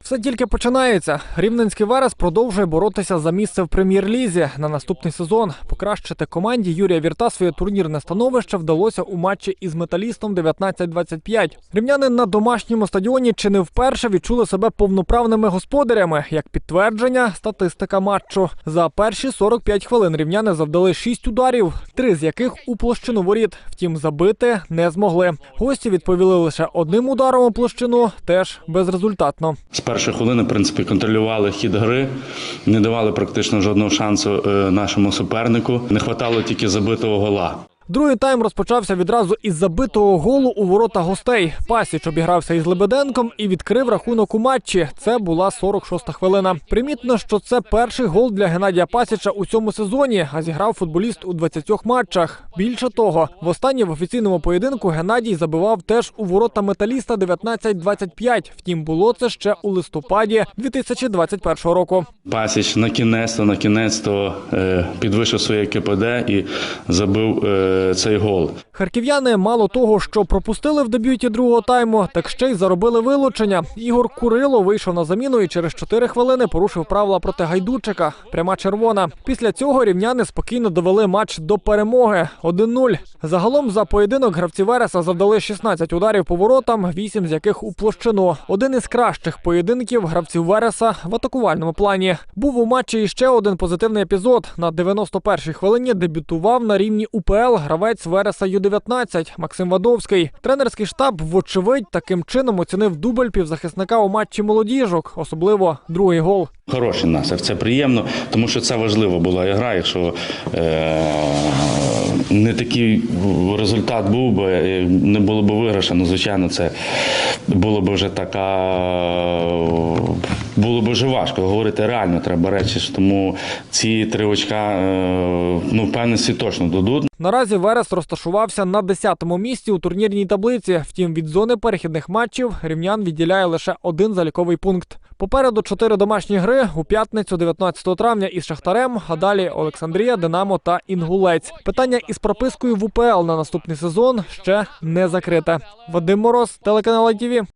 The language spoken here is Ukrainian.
Все тільки починається. Рівненський Верес продовжує боротися за місце в прем'єр-лізі на наступний сезон. Покращити команді Юрія Вірта своє турнірне становище вдалося у матчі із металістом 19-25. Рівняни на домашньому стадіоні чи не вперше відчули себе повноправними господарями. Як підтвердження, статистика матчу за перші 45 хвилин рівняни завдали 6 ударів, три з яких у площину воріт. Втім, забити не змогли. Гості відповіли лише одним ударом у площину, теж безрезультатно. З першої хвилини, в принципі, контролювали хід гри, не давали практично жодного шансу е, нашому супернику. Не хватало тільки забитого гола. Другий тайм розпочався відразу із забитого голу у ворота гостей. Пасіч обігрався із Лебеденком і відкрив рахунок у матчі. Це була 46-та хвилина. Примітно, що це перший гол для Геннадія Пасіча у цьому сезоні, а зіграв футболіст у 20 матчах. Більше того, востаннє в офіційному поєдинку Геннадій забивав теж у ворота металіста 19-25. Втім, було це ще у листопаді 2021 року. Пасіч на кінець, на кінець то підвищив своє КПД і забив е, цей гол. Харків'яни мало того, що пропустили в дебюті другого тайму, так ще й заробили вилучення. Ігор Курило вийшов на заміну і через 4 хвилини порушив правила проти гайдучика. Пряма червона. Після цього рівняни спокійно довели матч до перемоги 1-0. Загалом за поєдинок гравці Вереса завдали 16 ударів по воротам, 8 з яких у площину. Один із кращих поєдинків гравців Вереса в атакувальному плані. Був у матчі іще один позитивний епізод. На 91-й хвилині дебютував на рівні УПЛ гравець Вереса Ю-19 Максим Вадовський. Тренерський штаб, вочевидь, таким чином оцінив дубль півзахисника у матчі молодіжок, особливо другий гол. Хороший настрій, це приємно, тому що це важлива була гра. Якщо е, не такий результат був би, е, не було б виграша, ну звичайно, це було б вже така. Було б вже важко говорити реально, треба речі. Тому ці три очка е, ну, впевненості точно дадуть. Наразі Верес розташувався на 10-му місці у турнірній таблиці. Втім, від зони перехідних матчів рівнян відділяє лише один заліковий пункт. Попереду чотири домашні гри у п'ятницю, 19 травня із Шахтарем, а далі Олександрія, Динамо та Інгулець. Питання із пропискою в УПЛ на наступний сезон ще не закрите. Вадим Мороз, телеканал ITV.